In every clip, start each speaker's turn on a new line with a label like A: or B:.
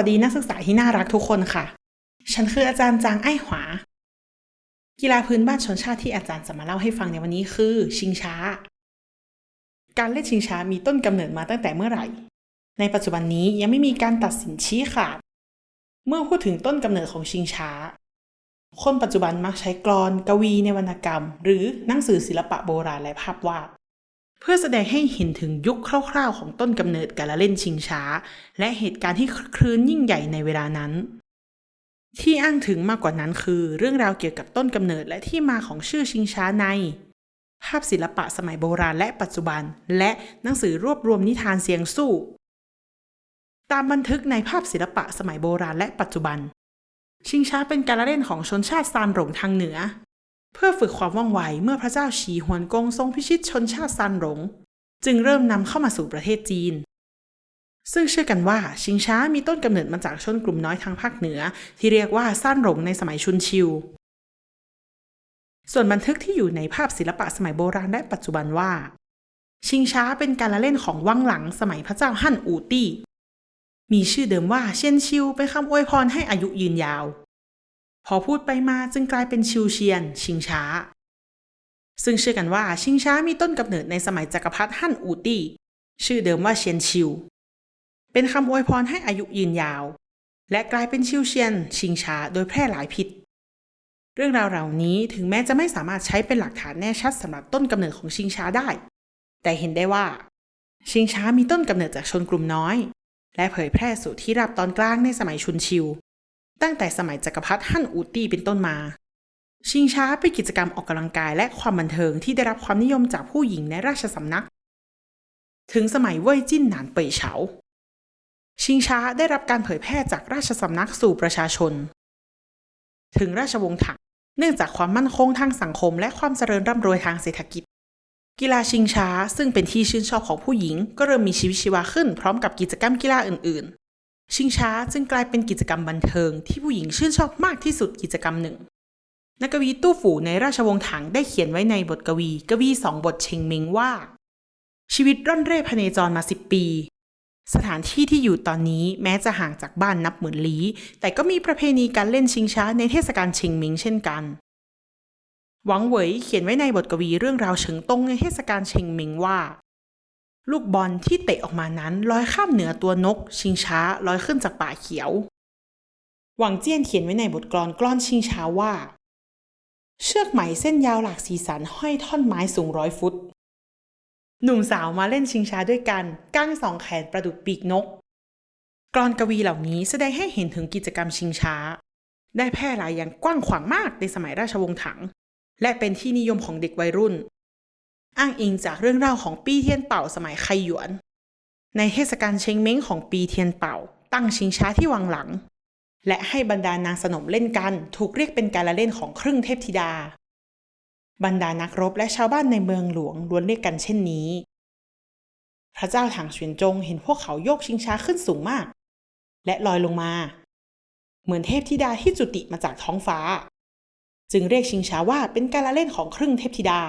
A: วัสดีนักศึกษาที่น่ารักทุกคนค่ะ ฉันคืออาจารย์จางไอ้หวา กีฬาพื้นบ้านชนชาติที่อาจารย์จะมาเล่าให้ฟังในวันนี้คือ ชิงช้า การเล่นชิงช้ามีต้นกำเนิดมาตั้งแต่เมื่อไหร่ ในปัจจุบันนี้ยังไม่มีการตัดสินชี้ขาด เมื่อพูดถึงต้นกำเนิดของชิงช้า คนปัจจุบันมักใช้กลอน กวีในวรรณกรรม หรือหนังสือศิลปะโบราณและภาพวาด เพื่อแสดงให้เห็นถึงยุคคร่าวๆ ของต้นกำเนิดการละเล่นชิงช้า และเหตุการณ์ที่คลื่นยิ่งใหญ่ในเวลานั้น ที่อ้างถึงมากกว่านั้นคือเรื่องราวเกี่ยวกับต้นกำเนิดและที่มาของชื่อชิงช้าใน ภาพศิลปะสมัยโบราณและปัจจุบัน และหนังสือรวบรวมนิทานเสียงสู้ ตามบันทึกในภาพศิลปะสมัยโบราณและปัจจุบัน ชิงช้าเป็นการละเล่นของชนชาติซานหลงทางเหนือ เพื่อฝึกความว่องไวเมื่อพระเจ้าฉีหวนกงทรงพิชิตชนชาติซานหลง จึงเริ่มนำเข้ามาสู่ประเทศจีน ซึ่งเชื่อกันว่าชิงช้ามีต้นกำเนิดมาจากชนกลุ่มน้อยทางภาคเหนือ ที่เรียกว่าซ่านหลงในสมัยชุนชิว ส่วนบันทึกที่อยู่ในภาพศิลปะสมัยโบราณและปัจจุบันว่า ชิงช้าเป็นการละเล่นของวังหลังสมัยพระเจ้าฮั่นอูตี้มีชื่อเดิมว่าเชียนชิวเป็นคำอวยพรให้อายุยืนยาว พอพูดไปมาจึงกลายเป็นชิวเชียน ชิงช้า ซึ่งเชื่อกันว่าชิงช้ามีต้นกำเนิดในสมัยจักรพรรดิฮั่นอูตี้ ชื่อเดิมว่าเชียนชิว เป็นคำอวยพรให้อายุยืนยาว และกลายเป็นชิวเชียน ชิงช้าโดยแพร่หลายผิดเรื่องราวเหล่านี้ถึงแม้จะไม่สามารถใช้เป็นหลักฐานแน่ชัดสำหรับต้นกำเนิดของชิงช้าได้ แต่เห็นได้ว่า ชิงช้ามีต้นกำเนิดจากชนกลุ่มน้อย และเผยแพร่สู่ที่ราบตอนกลางในสมัยชุนชิว ตั้งแต่สมัยจักรพรรดิฮั่นอูตี้เป็นต้นมา ชิงช้าเป็นกิจกรรมออกกำลังกายและความบันเทิงที่ได้รับความนิยมจากผู้หญิงในราชสำนัก ถึงสมัยเว่ยจิ้นหนานเป่ยเฉา ชิงช้าได้รับการเผยแพร่จากราชสำนักสู่ประชาชน ถึงราชวงศ์ถังเนื่องจากความมั่นคงทางสังคมและความเจริญร่ำรวยทางเศรษฐกิจ กีฬาชิงช้าซึ่งเป็นที่ชื่นชอบของผู้หญิง ก็เริ่มมีชีวิตชีวาขึ้นพร้อมกับกิจกรรมกีฬาอื่นๆ ชิงช้าจึงกลายเป็นกิจกรรมบันเทิงที่ผู้หญิงชื่นชอบมากที่สุดกิจกรรมหนึ่ง นักกวีตู้ฝูในราชวงศ์ถังได้เขียนไว้ในบทกวี กวีสองบทเชงเมงว่า ชีวิตร่อนเร่พเนจรมาสิบปี สถานที่ที่อยู่ตอนนี้แม้จะห่างจากบ้านนับหมื่นลี้ แต่ก็มีประเพณีการเล่นชิงช้าในเทศกาลเชงเมงเช่นกันหวังเหวยเขียนไว้ในบทกวีเรื่องราวเฉิงตงในเทศกาลเชงเมงว่า ลูกบอลที่เตะออกมานั้นลอยข้ามเหนือตัวนก ชิงช้าลอยขึ้นจากป่าเขียว หวังเจี้ยนเขียนไว้ในบทกลอนกลอนชิงช้าว่า เชือกไหมเส้นยาวหลากสีสันห้อยท่อนไม้สูงร้อยฟุต หนุ่มสาวมาเล่นชิงช้าด้วยกันก้างสองแขนประดุดปีกนก กลอนกวีเหล่านี้แสดงให้เห็นถึงกิจกรรมชิงช้า ได้แพร่หลายอย่างกว้างขวางมากในสมัยราชวงศ์ถัง และเป็นที่นิยมของเด็กวัยรุ่น อ้างอิงจากเรื่องเล่าของปีเทียนเป่าสมัยไคหยวน ในเทศกาลเชงเม้งของปีเทียนเป่า ตั้งชิงช้าที่วังหลัง และให้บรรดานางสนมเล่นกันถูกเรียกเป็นการละเล่นของครึ่งเทพธิดา บรรดานักรบและชาวบ้านในเมืองหลวงล้วนเรียกกันเช่นนี้ พระเจ้าถังเสวียนจงเห็นพวกเขาโยกชิงช้าขึ้นสูงมาก และลอยลงมา เหมือนเทพธิดาที่จุติมาจากท้องฟ้า จึงเรียกชิงช้าว่าเป็นการละเล่นของครึ่งเทพธิดา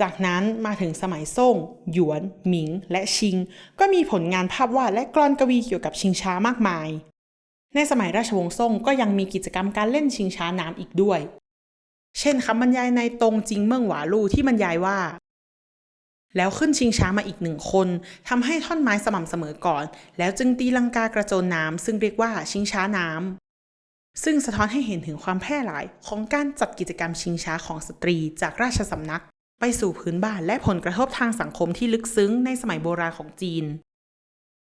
A: จากนั้นมาถึงสมัยซ่ง หยวน หมิง และชิง ก็มีผลงานภาพวาดและกลอนกวีเกี่ยวกับชิงช้ามากมาย ในสมัยราชวงศ์ซ่งก็ยังมีกิจกรรมการเล่นชิงช้าน้ำอีกด้วย เช่นคำบรรยายในตรงจิงเมืองหวาลู่ที่บรรยายว่า แล้วขึ้นชิงช้ามาอีกหนึ่งคนทำให้ท่อนไม้สม่ำเสมอก่อน แล้วจึงตีลังกากระโจนน้ำซึ่งเรียกว่าชิงช้าน้ำซึ่งสะท้อนให้เห็นถึงความแพร่หลายของการจัดกิจกรรมชิงช้าของสตรีจากราชสำนัก ไปสู่พื้นบ้านและผลกระทบทางสังคมที่ลึกซึ้งในสมัยโบราณของจีน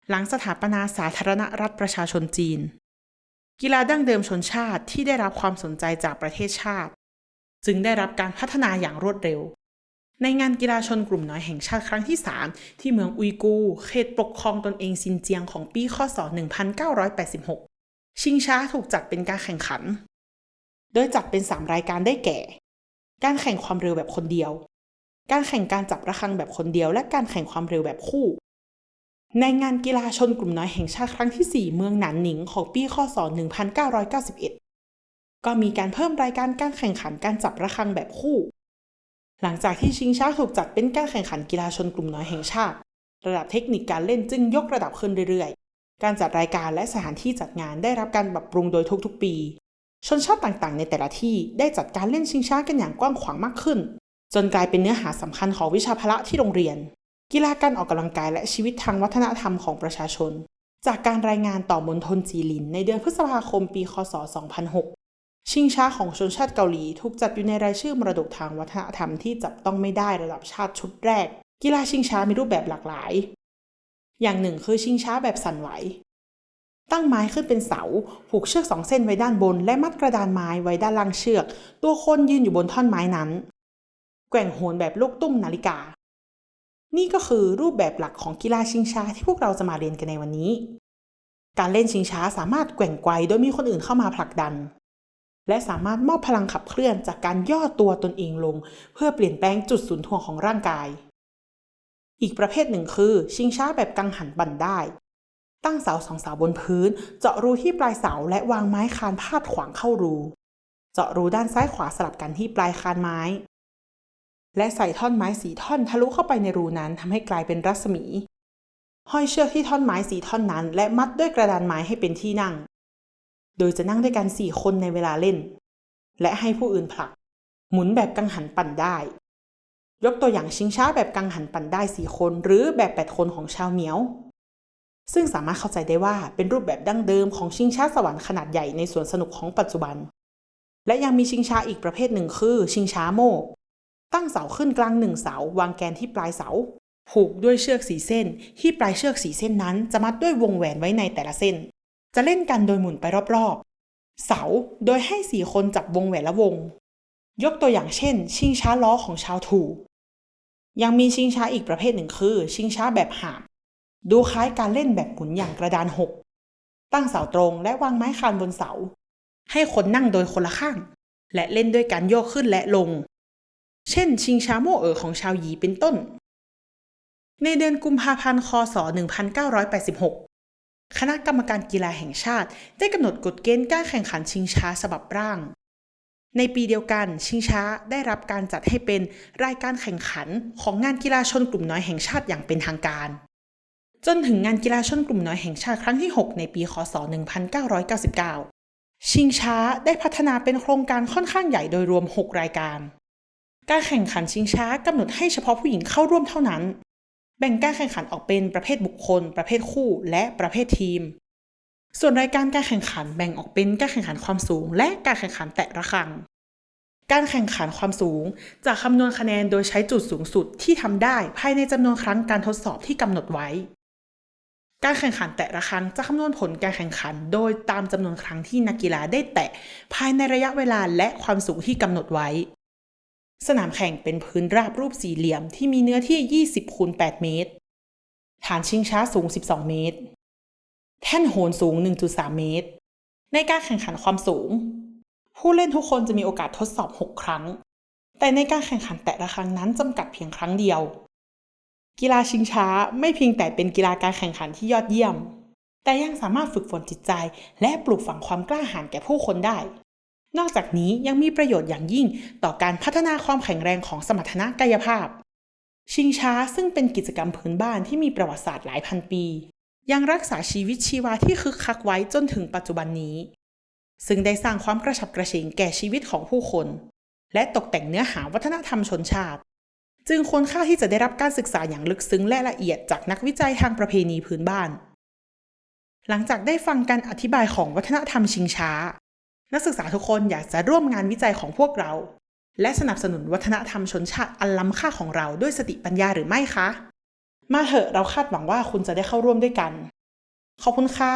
A: หลังสถาปนาสาธารณรัฐประชาชนจีน กีฬาดั้งเดิมชนชาติที่ได้รับความสนใจจากประเทศชาติ จึงได้รับการพัฒนาอย่างรวดเร็ว ในงานกีฬาชนกลุ่มน้อยแห่งชาติครั้งที่ 3 ที่เมืองอุยกู เขตปกครองตนเองซินเจียงของปีคศ 1986 ชิงช้าถูกจัดเป็นการแข่งขัน โดยจัดเป็น 3 รายการได้แก่ การแข่งความเร็วแบบคนเดียว การแข่งการจับระฆังแบบคนเดียว และการแข่งความเร็วแบบคู่ ในงานกีฬาชนกลุ่มน้อยแห่งชาติครั้งที่ 4 เมืองหนานหนิงของปีคศ1991 ก็มีการเพิ่มรายการการแข่งขันการจับระฆังแบบคู่ หลังจากที่ชิงช้าถูกจัดเป็นการแข่งขันกีฬาชนกลุ่มน้อยแห่งชาติ ระดับเทคนิคการเล่นจึงยกระดับขึ้นเรื่อยๆ การจัดรายการและสถานที่จัดงานได้รับการปรับปรุงโดยทุกๆ ปีชนชาติต่างๆ ในแต่ละที่ได้จัดการเล่นชิงช้ากันอย่างกว้างขวางมากขึ้น จนกลายเป็นเนื้อหาสำคัญของวิชาพละที่โรงเรียน กีฬาการออกกำลังกายและชีวิตทางวัฒนธรรมของประชาชน จากการรายงานต่อมณฑลจีลิน ในเดือนพฤษภาคมปี คศ 2006 ชิงช้าของชนชาติเกาหลีถูกจัดอยู่ในรายชื่อมรดกทางวัฒนธรรมที่จับต้องไม่ได้ระดับชาติชุดแรก กีฬาชิงช้ามีรูปแบบหลากหลาย อย่างหนึ่งคือชิงช้าแบบสั่นไหวตั้งไม้ขึ้นเป็นเสา ผูกเชือกสองเส้นไว้ด้านบน และมัดกระดานไม้ไว้ด้านล่างเชือก ตัวคนยืนอยู่บนท่อนไม้นั้น แกว่งโหนแบบลูกตุ้มนาฬิกา นี่ก็คือรูปแบบหลักของกีฬาชิงช้าที่พวกเราจะมาเรียนกันในวันนี้ การเล่นชิงช้าสามารถแกว่งไกวโดยมีคนอื่นเข้ามาผลักดัน และสามารถมอบพลังขับเคลื่อนจากการย่อตัวตนเองลง เพื่อเปลี่ยนแปลงจุดศูนย์ถ่วงของร่างกาย อีกประเภทหนึ่งคือ ชิงช้าแบบกังหันบันได้ ตั้งเสาสองเสาบนพื้น เจาะรูที่ปลายเสาและวางไม้คานพาดขวางเข้ารู เจาะรูด้านซ้ายขวาสลับกันที่ปลายคานไม้ และใส่ท่อนไม้สีท่อนทะลุเข้าไปในรูนั้นทำให้กลายเป็นรัศมี ห้อยเชือกที่ท่อนไม้สีท่อนนั้น และมัดด้วยกระดานไม้ให้เป็นที่นั่ง โดยจะนั่งด้วยกันสี่คนในเวลาเล่น และให้ผู้อื่นผลัก หมุนแบบกังหันปั่นได้ ยกตัวอย่างชิงช้าแบบกังหันปั่นได้สี่คน หรือแบบแปดคนของชาวเหมียว ซึ่งสามารถเข้าใจได้ว่าเป็นรูปแบบดั้งเดิมของชิงช้าสวรรค์ขนาดใหญ่ในสวนสนุกของปัจจุบันและยังมีชิงช้าอีกประเภทหนึ่งคือ ชิงช้าโมก ตั้งเสาขึ้นกลางหนึ่งเสาวางแกนที่ปลายเสา ผูกด้วยเชือกสีเส้น ที่ปลายเชือกสีเส้นนั้น จะมัดด้วยวงแหวนไว้ในแต่ละเส้น จะเล่นกันโดยหมุนไปรอบๆ เสาโดยให้สี่คนจับวงแหวนละวง ยกตัวอย่างเช่น ชิงช้าล้อของชาวถู ยังมีชิงช้าอีกประเภทหนึ่งคือ ชิงช้าแบบหาบดูคล้ายการเล่นแบบหมุนอย่างกระดานหกตั้งเสาตรงและวางไม้คานบนเสา ให้คนนั่งโดยคนละข้าง และเล่นด้วยการโยกขึ้นและลง เช่น ชิงช้าโมเอ๋อของชาวหยีเป็นต้น ในเดือนกุมภาพันธ์ คศ 1986 คณะกรรมการกีฬาแห่งชาติได้กำหนดกฎเกณฑ์การแข่งขันชิงช้าฉบับร่าง ในปีเดียวกันชิงช้าได้รับการจัดให้เป็นรายการแข่งขันของงานกีฬาชนกลุ่มน้อยแห่งชาติอย่างเป็นทางการ จนถึงงานกีฬาชนกลุ่มน้อยแห่งชาติครั้งที่ 6 ในปี คศ 1999 ชิงช้าได้พัฒนาเป็นโครงการค่อนข้างใหญ่โดยรวม 6 รายการ การแข่งขันชิงช้ากำหนดให้เฉพาะผู้หญิงเข้าร่วมเท่านั้น แบ่งการแข่งขันออกเป็นประเภทบุคคล ประเภทคู่และประเภททีม ส่วนรายการการแข่งขันแบ่งออกเป็นการแข่งขันความสูง และการแข่งขันแตะระฆัง การแข่งขันความสูงจะคำนวณคะแนนโดยใช้จุดสูงสุดที่ทำได้ภายในจำนวนครั้งการทดสอบที่กำหนดไว้ การแข่งขันแตะระฆังจะคำนวณผลการแข่งขัน โดยตามจำนวนครั้งที่นักกีฬาได้แตะภายในระยะเวลาและความสูงที่กำหนดไว้ สนามแข่งเป็นพื้นราบรูปสี่เหลี่ยมที่มีเนื้อที่ 20คูณ8เมตร ฐานชิงช้าสูง 12 เมตร แท่นโหนสูง 1.3 เมตร ในการแข่งขันความสูง ผู้เล่นทุกคนจะมีโอกาสทดสอบ 6 ครั้ง แต่ในการแข่งขันแตะระฆังนั้นจำกัดเพียงครั้งเดียว กีฬาชิงช้าไม่เพียงแต่เป็นกีฬาการแข่งขันที่ยอดเยี่ยม แต่ยังสามารถฝึกฝนจิตใจ และปลูกฝังความกล้าหาญแก่ผู้คนได้ นอกจากนี้ยังมีประโยชน์อย่างยิ่งต่อการพัฒนาความแข็งแรงของสมรรถนะกายภาพ ชิงช้าซึ่งเป็นกิจกรรมพื้นบ้านที่มีประวัติศาสตร์หลายพันปี ยังรักษาชีวิตชีวาที่คึกคักไว้จนถึงปัจจุบันนี้ ซึ่งได้สร้างความกระฉับกระเฉงแก่ชีวิตของผู้คน และตกแต่งเนื้อหาวัฒนธรรมชนชาติ จึงควรค่าที่จะได้รับการศึกษาอย่างลึกซึ้งและละเอียดจากนักวิจัยทางประเพณีพื้นบ้าน หลังจากได้ฟังการอธิบายของวัฒนธรรมชิงช้า นักศึกษาทุกคนอยากจะร่วมงานวิจัยของพวกเรา และสนับสนุนวัฒนธรรมชนชาติอันล้ำค่าของเราด้วยสติปัญญาหรือไม่คะ มาเถอะเราคาดหวังว่าคุณจะได้เข้าร่วมด้วยกัน ขอบคุณค่ะ